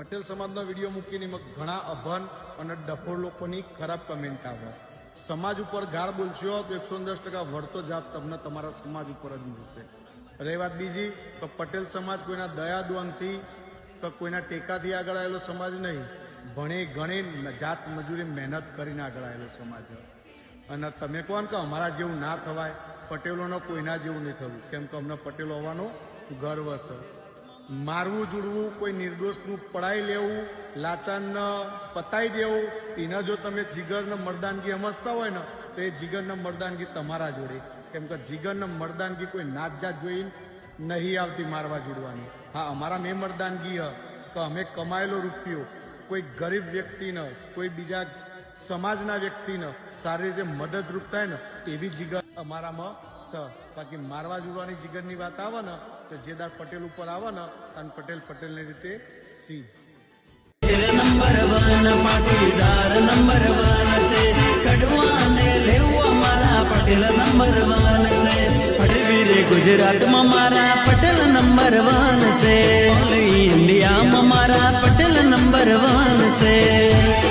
પટેલ સમાજનો વીડિયો મૂકીને ઘણા અભન અને ડફોર લોકોની ખરાબ કમેન્ટ આવે સમાજ ઉપર ગાળ બોલશો તો એકસો દસ ટકા વળતો જાપ તમને તમારા સમાજ ઉપર જ મળશે. રહી વાત બીજી, તો પટેલ સમાજ કોઈના દયા દોનથી તો કોઈના ટેકાથી આગળ આવેલો સમાજ નહીં. ભણે ગણે જાત મજૂરી મહેનત કરીને આગળ આવેલો સમાજ. અને તમે કહો કે અમારા જેવું ના થવાય? પટેલોનો કોઈના જેવું નહીં થવું. કેમ કે અમને પટેલો હોવાનો ગર્વ છે. મારવું જુડવું, કોઈ નિર્દોષનું પડાઈ લેવું લાચાનને પતાઈ દેવું, એના જો તમે જીગરને મરદાનગી સમજતા હોય ને, તો એ જીગરને મરદાનગી તમારા જોડે. કેમ કે જીગરને મરદાનગી કોઈ નાત જાત જોઈ નહીં આવતી મારવા જોડવાની. હા અમારા મેં મરદાનગી કે અમે કમાયેલો રૂપિયો કોઈ ગરીબ વ્યક્તિને, કોઈ બીજા સમાજના વ્યક્તિને સારી રીતે મદદરૂપ થાય ને એવી જીગર અમારામાં સ. બાકી મારવા જોવાની જીગરની વાત આવે ને, તો જેદાર પટેલ ઉપર આવે ને અને પટેલ પટેલની રીતે સીજ. ગુજરાતમાં મારા પટેલ નંબર વન છે ઇન્ડિયામાં મારા પટેલ નંબર વન છે.